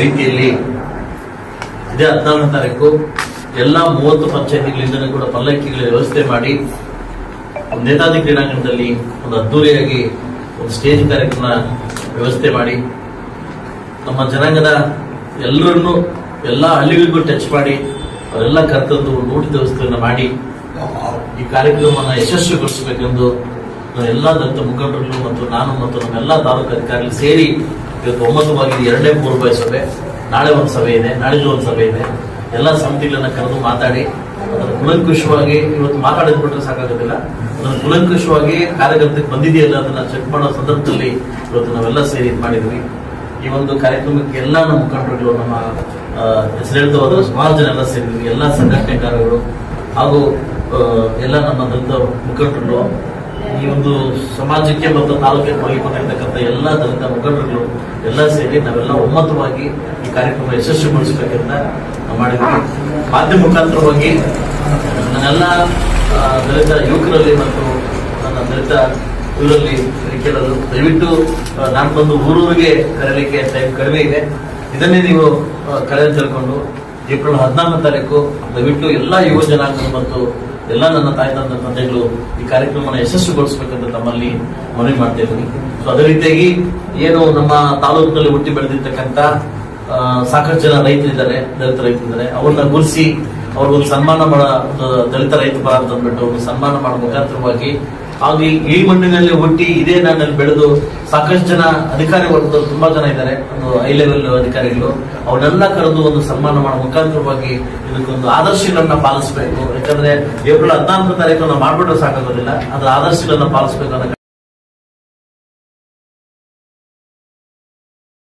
ರೀತಿಯಲ್ಲಿ ಇದೇ ಹದಿನಾರನೇ ತಾರೀಕು ಎಲ್ಲ ಮೂವತ್ತು ಪಂಚಾಯತಿಗಳಿಂದಲೂ ಕೂಡ ಪಲ್ಲಕ್ಕಿಗಳ ವ್ಯವಸ್ಥೆ ಮಾಡಿ ಒಂದು ಕ್ರೀಡಾಂಗಣದಲ್ಲಿ ಒಂದು ಅದ್ದೂರಿಯಾಗಿ ಒಂದು ಸ್ಟೇಜ್ ಕಾರ್ಯಕ್ರಮ ವ್ಯವಸ್ಥೆ ಮಾಡಿ ನಮ್ಮ ಜನಾಂಗದ ಎಲ್ಲರನ್ನೂ ಎಲ್ಲ ಹಳ್ಳಿಗಳಿಗೂ ಟಚ್ ಮಾಡಿ ಅವರೆಲ್ಲ ಕರ್ತಂದು ಒಂದು ಊಟದ ವ್ಯವಸ್ಥೆಯನ್ನು ಮಾಡಿ ಈ ಕಾರ್ಯಕ್ರಮವನ್ನು ಯಶಸ್ವಿಗೊಳಿಸಬೇಕೆಂದು ಎಲ್ಲ ದಲಿತ ಮುಖಂಡರುಗಳು ಮತ್ತು ನಾನು ಮತ್ತು ನಮ್ಮೆಲ್ಲ ತಾಲೂಕು ಅಧಿಕಾರಿಗಳು ಸೇರಿ ಇವತ್ತು ಒಂಬತ್ತು ಒಮ್ಮತವಾಗಿ ಎರಡನೇ ರೂಪಾಯಿ ಸಭೆ, ನಾಳೆ ಒಂದು ಸಭೆ ಇದೆ ನಾಳೆದು ಒಂದು ಸಭೆ ಇದೆ. ಎಲ್ಲ ಸಮಿತಿಗಳನ್ನ ಕರೆದು ಮಾತಾಡಿ, ಅದನ್ನು ಕುಲಂಕುಷವಾಗಿ ಇವತ್ತು ಮಾತಾಡಿದ್ ಬಿಟ್ಟರೆ ಸಾಕಾಗೋದಿಲ್ಲ. ಅದನ್ನು ಕುಲಂಕುಷವಾಗಿ ಕಾರ್ಯಕರ್ತಕ್ಕೆ ಬಂದಿದೆಯಲ್ಲ ಅದನ್ನ ಚೆಕ್ ಮಾಡೋ ಸಂದರ್ಭದಲ್ಲಿ ಇವತ್ತು ನಾವೆಲ್ಲ ಸೇರಿ ಇದು ಮಾಡಿದ್ವಿ. ಈ ಒಂದು ಕಾರ್ಯಕ್ರಮಕ್ಕೆ ಎಲ್ಲ ನಮ್ಮ ಮುಖಂಡರುಗಳು, ನಮ್ಮ ಹೆಸರು ಹೇಳ್ತಾ ಹೋದ್ರೆ ಸುಮಾರು ಜನ ಎಲ್ಲ ಸೇರಿದ್ವಿ. ಎಲ್ಲ ಸಂಘಟನೆಕಾರರು ಹಾಗೂ ಎಲ್ಲ ನಮ್ಮ ದಲಿತ ಮುಖಂಡರುಗಳು. ಈ ಒಂದು ಸಮಾಜಕ್ಕೆ ಮತ್ತು ತಾಲೂಕಿಗೆ ಮಗಿಕೊಂಡಿರ್ತಕ್ಕಂಥ ಎಲ್ಲ ದಲಿತ ಮುಖಂಡರುಗಳು ಎಲ್ಲ ಸೇರಿ ನಾವೆಲ್ಲ ಒಮ್ಮತವಾಗಿ ಈ ಕಾರ್ಯಕ್ರಮ ಯಶಸ್ವಿಗೊಳಿಸಬೇಕಂತ ಮಾಡಿದ್ವಿ. ಮಾಧ್ಯಮ ಮುಖಾಂತರವಾಗಿ, ನನ್ನೆಲ್ಲ ದಲಿತ ಯುವಕರಲ್ಲಿ ಮತ್ತು ನನ್ನ ದಲಿತ ಇವರಲ್ಲಿ ಕೇಳಲು ದಯವಿಟ್ಟು ನಾನು ಬಂದು ಊರೂರಿಗೆ ಕರೆಯಲಿಕ್ಕೆ ಟೈಮ್ ಕಡಿಮೆ ಇದೆ. ಇದನ್ನೇ ನೀವು ಅಂತ ತಿಳ್ಕೊಂಡು, ಏಪ್ರಿಲ್ ಹದಿನಾಲ್ಕನೇ ತಾರೀಕು, ದಯವಿಟ್ಟು ಎಲ್ಲ ಯುವ ಜನಾಂಗ ಮತ್ತು ಎಲ್ಲ ನನ್ನ ತಾಯಿ ತಂದ ತಂದೆಗಳು ಈ ಕಾರ್ಯಕ್ರಮನ ಯಶಸ್ವಿಗೊಳಿಸಬೇಕಂತ ತಮ್ಮಲ್ಲಿ ಮನವಿ ಮಾಡ್ತಾ ಇದ್ದೀನಿ. ಸೊ ಅದೇ ರೀತಿಯಾಗಿ ಏನು ನಮ್ಮ ತಾಲೂಕಿನಲ್ಲಿ ಹುಟ್ಟಿ ಬೆಳೆದಿರ್ತಕ್ಕಂಥ ಸಾಕಷ್ಟು ಜನ ರೈತರಿದ್ದಾರೆ, ದಲಿತ ರೈತರಿದ್ದಾರೆ. ಅವ್ರನ್ನ ಗುರುಸಿ ಅವ್ರಿಗೊಂದು ಸನ್ಮಾನ ಮಾಡ, ದಲಿತ ರೈತ ಬರ ಅಂದ್ಬಿಟ್ಟು ಒಂದು ಸನ್ಮಾನ ಮಾಡೋ ಮುಖಾಂತರವಾಗಿ ಹಾಗೂ ಈ- ಮಣ್ಣಿನಲ್ಲಿ ಹುಟ್ಟಿ ಇದೇ ನಾನಲ್ಲಿ ಬೆಳೆದು ಸಾಕಷ್ಟು ಜನ ಅಧಿಕಾರಿ ವರ್ಗದವರು ತುಂಬಾ ಜನ ಇದ್ದಾರೆ. ಒಂದು ಹೈ ಲೆವೆಲ್ ಅಧಿಕಾರಿಗಳು. ಅವನ್ನೆಲ್ಲ ಕರೆದು ಒಂದು ಸನ್ಮಾನ ಮಾಡೋ ಮುಖಾಂತರವಾಗಿ ಇದಕ್ಕೊಂದು ಆದರ್ಶಗಳನ್ನ ಪಾಲಿಸಬೇಕು. ಯಾಕಂದ್ರೆ ಏಪ್ರಿಲ್ ಹದಿನಾಲ್ಕನೇ ತಾರೀಕು ನಾವು ಮಾಡ್ಬಿಟ್ರೆ ಸಾಕಾಗೋದಿಲ್ಲ. ಅದ್ರ ಆದರ್ಶಗಳನ್ನ ಪಾಲಿಸಬೇಕು ಅನ್ನೋ